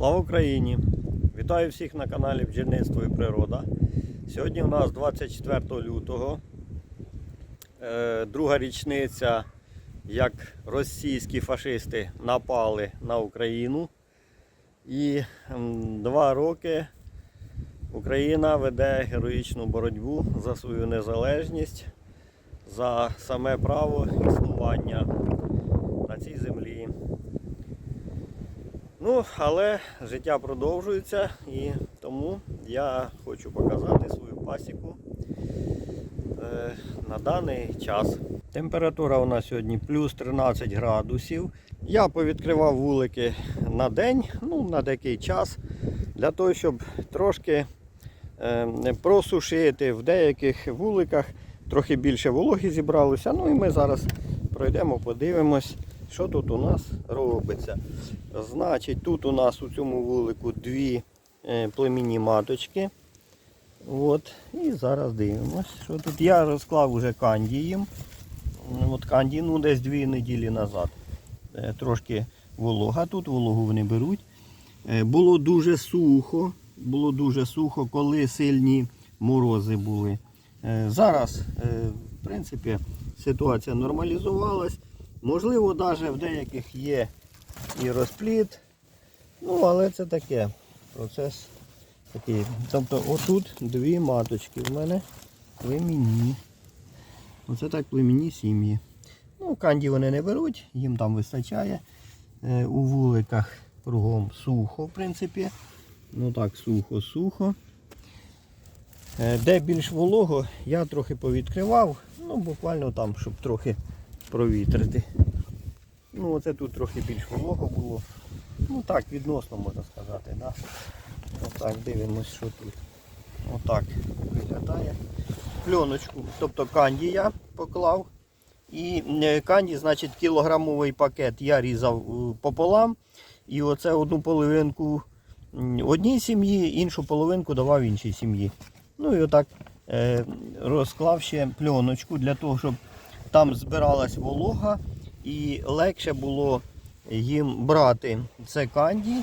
Слава Україні! Вітаю всіх на каналі Бджільництво і Природа. Сьогодні у нас 24 лютого, е, друга річниця, як російські фашисти напали на Україну. І два роки Україна веде героїчну боротьбу за свою незалежність, за саме право існування на цій землі. Ну, але життя продовжується і тому я хочу показати свою пасіку е, на даний час. Температура у нас сьогодні плюс 13 градусів. Я повідкривав вулики на день, ну, на деякий час, для того, щоб трошки е, просушити в деяких вуликах, трохи більше вологи зібралося. Ну і ми зараз пройдемо, подивимось. Що тут у нас робиться? Значить, тут у нас у цьому вулику дві е, племінні маточки. От. І зараз дивимось, що тут. Я розклав уже канді їм. От канді, ну десь дві неділі назад. Е, Трошки волога тут, вологу вони беруть. Е, Було дуже сухо, було дуже сухо, коли сильні морози були. Зараз, в принципі, ситуація нормалізувалась. Можливо, навіть в деяких є і розпліт. Ну, але це таке. Процес такий. Тобто отут дві маточки в мене племінні. Оце так племінні сім'ї. Ну, канді вони не беруть, їм там вистачає. Е, у вуликах кругом сухо, в принципі. Ну так, сухо-сухо. Е, Де більш волого, я трохи повідкривав, ну буквально там, щоб трохи провітрити. Ну оце тут трохи більш волого було. Ну так, відносно можна сказати. Да? Отак, дивимось, що тут. Отак виглядає. Пленочку, тобто канді я поклав. І е, канді, значить, кілограмовий пакет я різав е, пополам. І оце одну половинку одній сім'ї, іншу половинку давав іншій сім'ї. Ну і отак е, розклав ще пленочку для того, щоб там збиралась волога і легше було їм брати це канді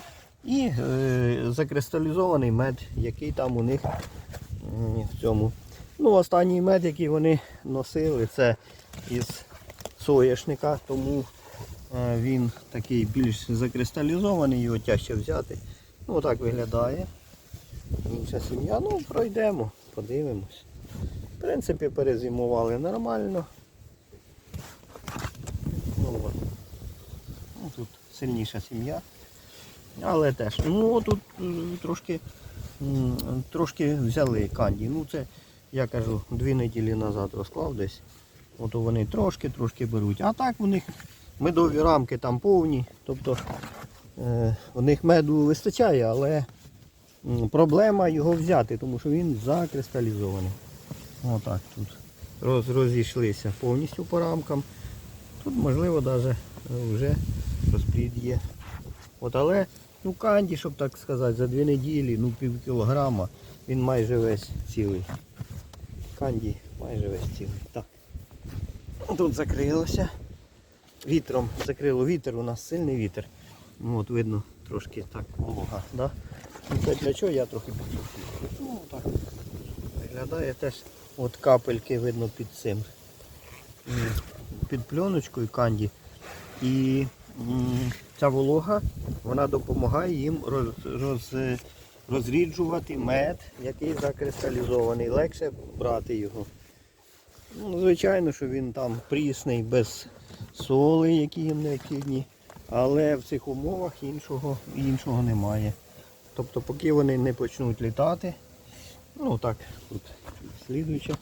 і е, закристалізований мед, який там у них м, в цьому. Ну, останній мед, який вони носили, це із соєшника, тому е, він такий більш закристалізований, його тяжче взяти. Ну, отак виглядає. Інша сім'я. Ну, пройдемо, подивимось. В принципі, перезимували нормально. Ну, от. ну, тут сильніша сім'я. Але теж. Ну тут трошки, трошки взяли канді. Ну це, я кажу, дві неділі назад розклав десь. От вони трошки-трошки беруть. А так у них медові рамки там повні. Тобто е, у них меду вистачає, але проблема його взяти, тому що він закристалізований. Отак тут роз, розійшлися повністю по рамкам. Тут можливо навіть вже розплід. От, але ну канді, щоб так сказати, за дві неділі, ну пів кілограма, він майже весь цілий. Канді майже весь цілий. Так. Тут закрилося. Вітром закрило вітер, у нас сильний вітер. Ну, от видно трошки так волога. Да? Ну, це для чого я трохи підсушую. Ну так. Виглядає теж от капельки видно під цим. Під пленочкою канді. І ця волога вона допомагає їм роз, роз, розріджувати мед, який закристалізований. Легше брати його. Ну, звичайно, що він там прісний, без соли, які їм необхідні. Але в цих умовах іншого, іншого немає. Тобто поки вони не почнуть літати, ну так, тут слідуюча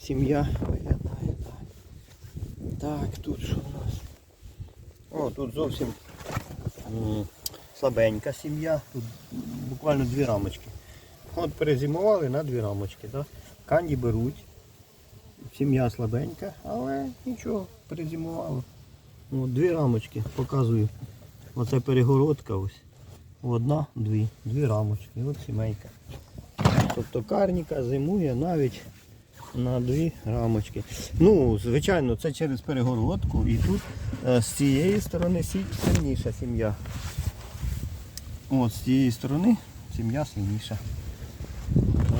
сім'я виглядає. Так, тут що у нас? О, тут зовсім слабенька сім'я. Тут буквально дві рамочки. От перезимували на дві рамочки. Да? Канді беруть. Сім'я слабенька, але нічого, перезимувало. От, дві рамочки показую. Оце перегородка ось. Одна, дві. Дві рамочки. От сімейка. Тобто карніка зимує навіть на дві рамочки. Ну, звичайно, це через перегородку і тут е, з цієї сторони сильніша сім'я. От з цієї сторони сім'я сильніша.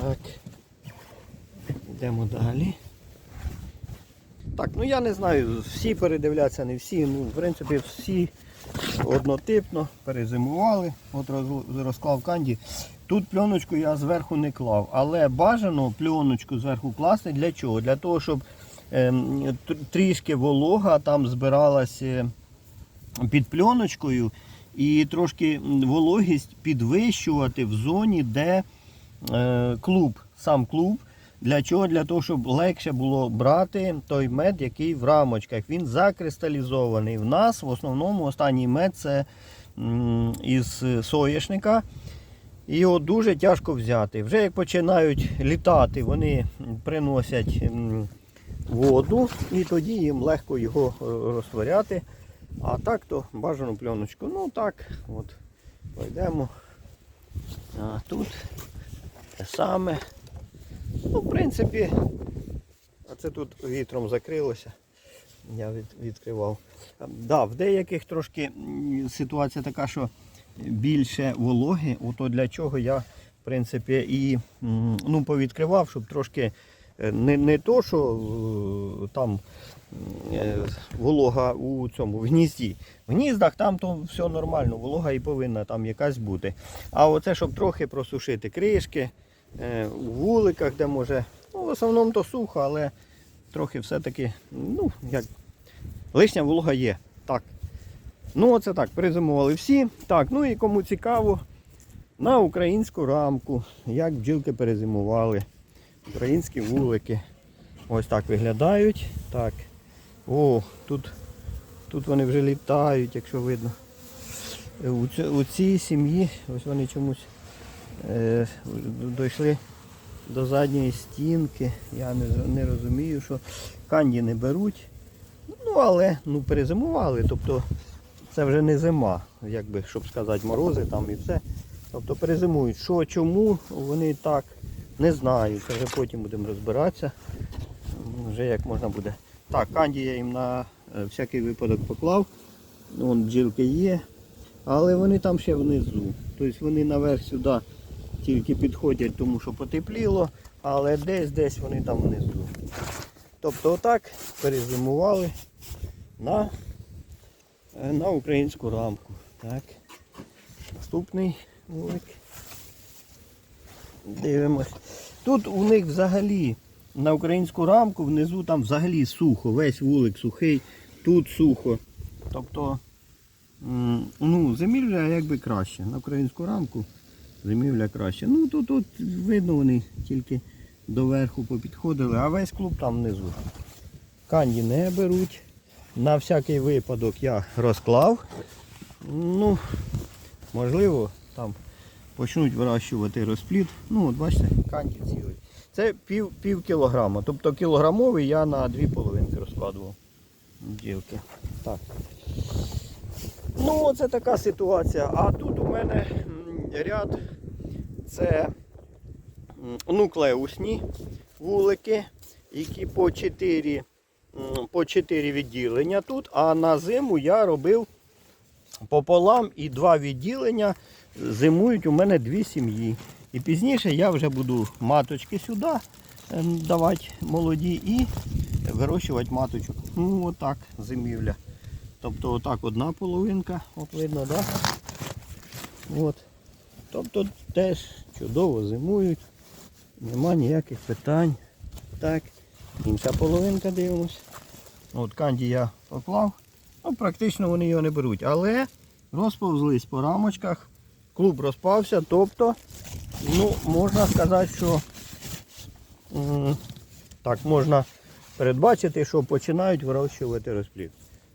Так. Йдемо далі. Так, ну я не знаю, всі передивляться, не всі. Ну, в принципі, всі однотипно перезимували. От розклав канді. Тут пленочку я зверху не клав, але бажано пленочку зверху класти для чого? Для того, щоб ем, трішки волога там збиралася під пленочкою і трошки вологість підвищувати в зоні, де е, клуб, сам клуб. Для чого? Для того, щоб легше було брати той мед, який в рамочках. Він закристалізований. В нас в основному останній мед це із соєшника. І його дуже тяжко взяти. Вже як починають літати, вони приносять воду і тоді їм легко його е, розтворяти. А так то бажану пленочку. Ну так, от пойдемо. А тут те саме. Ну, в принципі, а це тут вітром закрилося. Я від, відкривав. Да, в деяких трошки ситуація така, що більше вологи, ото для чого я, в принципі, і ну, повідкривав, щоб трошки е, не, не то, що е, там е, волога у цьому в гнізді. В гніздах там то все нормально, волога і повинна там якась бути. А оце, щоб трохи просушити кришки, у вуликах, де може, ну, в основному то сухо, але трохи все-таки, ну, як лишня волога є. Так. Ну, оце так, перезимували всі. Так, ну і кому цікаво, на українську рамку, як бджілки перезимували. Українські вулики. Ось так виглядають. Так. О, тут, тут вони вже літають, якщо видно. У, ць- у цій сім'ї, ось вони чомусь е, дійшли до задньої стінки. Я не, не розумію, що канді не беруть. Ну, але ну, перезимували. Тобто це вже не зима, якби, щоб сказати, морози там і все. Тобто перезимують. Що, чому вони так, не знаю. Це вже потім будемо розбиратися. Вже як можна буде. Так, канді я їм на е, всякий випадок поклав. Вон бджілки є. Але вони там ще внизу. Тобто вони наверх сюди тільки підходять, тому що потепліло, але десь десь вони там внизу. Тобто отак перезимували на, на українську рамку. Так. Наступний вулик. Дивимось. Тут у них взагалі на українську рамку внизу там взагалі сухо, весь вулик сухий, тут сухо. Тобто ну, зимівля якби краще. На українську рамку зимівля краще. Ну тут, тут видно вони тільки доверху попідходили, а весь клуб там внизу. Канді не беруть. На всякий випадок я розклав. Ну, можливо, там почнуть вирощувати розплід. Ну, от бачите, канді цілий. Це пів, пів кілограма. Тобто кілограмовий я на дві половинки розкладував бджілки. Так. Ну, це така ситуація. А тут у мене ряд це нуклеусні вулики, які по 4, м, по 4 відділення тут, а на зиму я робив пополам і два відділення зимують у мене дві сім'ї. І пізніше я вже буду маточки сюди ем, давати молоді і вирощувати маточок. Ну отак зимівля. Тобто отак одна половинка, от видно, да? От. Тобто теж чудово зимують. Нема ніяких питань. Так, інша половинка дивимось. От канді я поклав. Ну, практично вони його не беруть. Але розповзлись по рамочках. Клуб розпався, тобто, ну, можна сказати, що так, можна передбачити, що починають вирощувати розплід.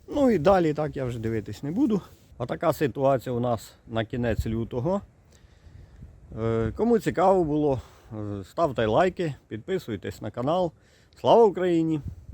Ну і далі так я вже дивитись не буду. Отака ситуація у нас на кінець лютого. Е, Кому цікаво було, е, ставте лайки, підписуйтесь на канал. Слава Україні!